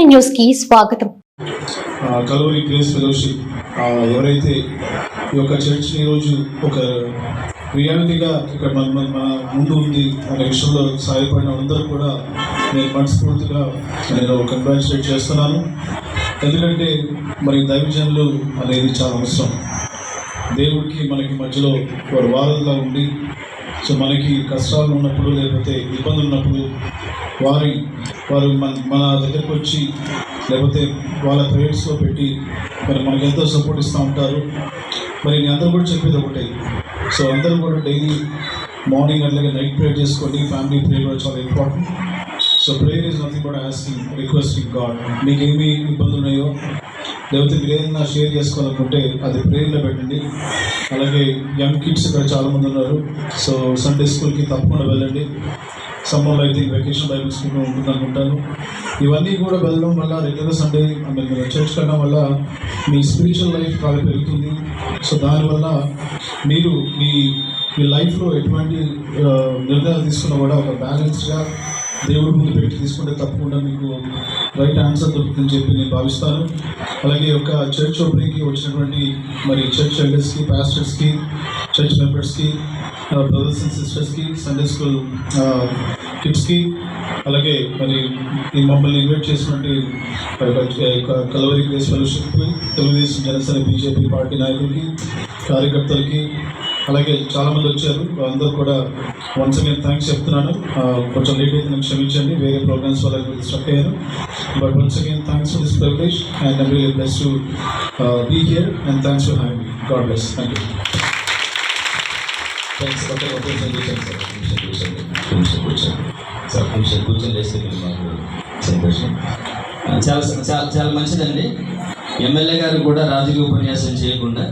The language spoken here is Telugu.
న్యూస్కి స్వాగతం. కలవరి గ్రేస్ ఫెలోషిప్ ఎవరైతే ఈ యొక్క చర్చ్ ఈరోజు ఒక రియాలిటీగా ఇక్కడ మన మన ముందు ఉంది అనే విషయంలో సాయపడిన అందరూ కూడా నేను మనస్ఫూర్తిగా నేను కంగ్రాచులేట్ చేస్తున్నాను. ఎందుకంటే మరి దైవజనులు అనేది చాలా అవసరం. దేవుడికి మనకి మధ్యలో వారు వారధిగా ఉండి సో మనకి కష్టాలు ఉన్నప్పుడు లేకపోతే ఇబ్బందులు ఉన్నప్పుడు వారి వారు మన మన దగ్గరకు వచ్చి లేకపోతే వాళ్ళ ప్రైవేట్స్లో పెట్టి మరి మనకి ఎంతో సపోర్ట్ ఇస్తూ ఉంటారు. మరి నేను అందరూ కూడా చెప్పేది ఒకటే. సో అందరూ కూడా డైలీ మార్నింగ్ అట్లాగే నైట్ ప్రేయర్ చేసుకోండి. ఫ్యామిలీ ప్రేయర్ కూడా చాలా important so prayer is nothing కూడా ఆస్కింగ్ రిక్వెస్టింగ్ గాడ్ మీకు ఏమి ఇబ్బందులు ఉన్నాయో లేకపోతే మీరు ఏదైనా షేర్ చేసుకోవాలనుకుంటే అది ప్రేయర్లో పెట్టండి. అలాగే యంగ్ కిడ్స్ ఇక్కడ చాలామంది ఉన్నారు. సో సండే స్కూల్కి తప్పకుండా వెళ్ళండి. సమ్మర్లో అయితే వెకేషన్ బైబుల్ స్కూల్ ఉంటుంది అనుకుంటాను ఇవన్నీ కూడా వెళ్ళడం వల్ల రెగ్యులర్ సండే మీరు చర్చ్ కట్టడం వల్ల మీ స్పిరిచువల్ లైఫ్ బాగా పెరుగుతుంది. సో దానివల్ల మీరు మీ మీ లైఫ్లో ఎటువంటి నిర్ణయాలు తీసుకున్నా కూడా ఒక బ్యాలెన్స్గా దేవుడు ముందు పెట్టి తీసుకుంటే తప్పకుండా మీకు రైట్ ఆన్సర్ దొరుకుతుందని చెప్పి నేను భావిస్తాను. అలాగే ఒక చర్చ్ ఓపెనింగ్కి వచ్చినటువంటి మరి చర్చ్ ఎల్డర్స్కి పాస్టర్స్కి చర్చ్ మెంబర్స్కి బ్రదర్స్ అండ్ సిస్టర్స్కి సండే స్కూల్ కిడ్స్కి అలాగే మరి ఈ మమ్మల్ని ఇన్వైట్ చేసినటువంటి కలవరి ప్లేస్ ఫెలోషిప్కి తెలుగుదేశం జనసేన బీజేపీ పార్టీ నాయకులకి కార్యకర్తలకి అలాగే చాలామంది వచ్చారు. అందరూ కూడా వన్స్ అగైన్ థ్యాంక్స్ చెప్తున్నాను. కొంచెం లేట్ అయితే నాకు క్షమించండి. వేరే ప్రోగ్రామ్స్ వల్ల స్ట్రక్ అయ్యాను but once again thanks for this privilege and I real bless to be here and thanks for having God bless thank you thanks ఒక కొంచెం నిమిషం కూర్చోండి సార్. కొంచెం నిమిషం కూర్చోండి. ఒక సార్ కొంచెం కూర్చొని చేస్తే మాకు సంతోషం. చాలా చాలా చాలా మంచిదండి. ఎమ్మెల్యే గారు కూడా రాజకీయ ఉపన్యాసం చేయకుండా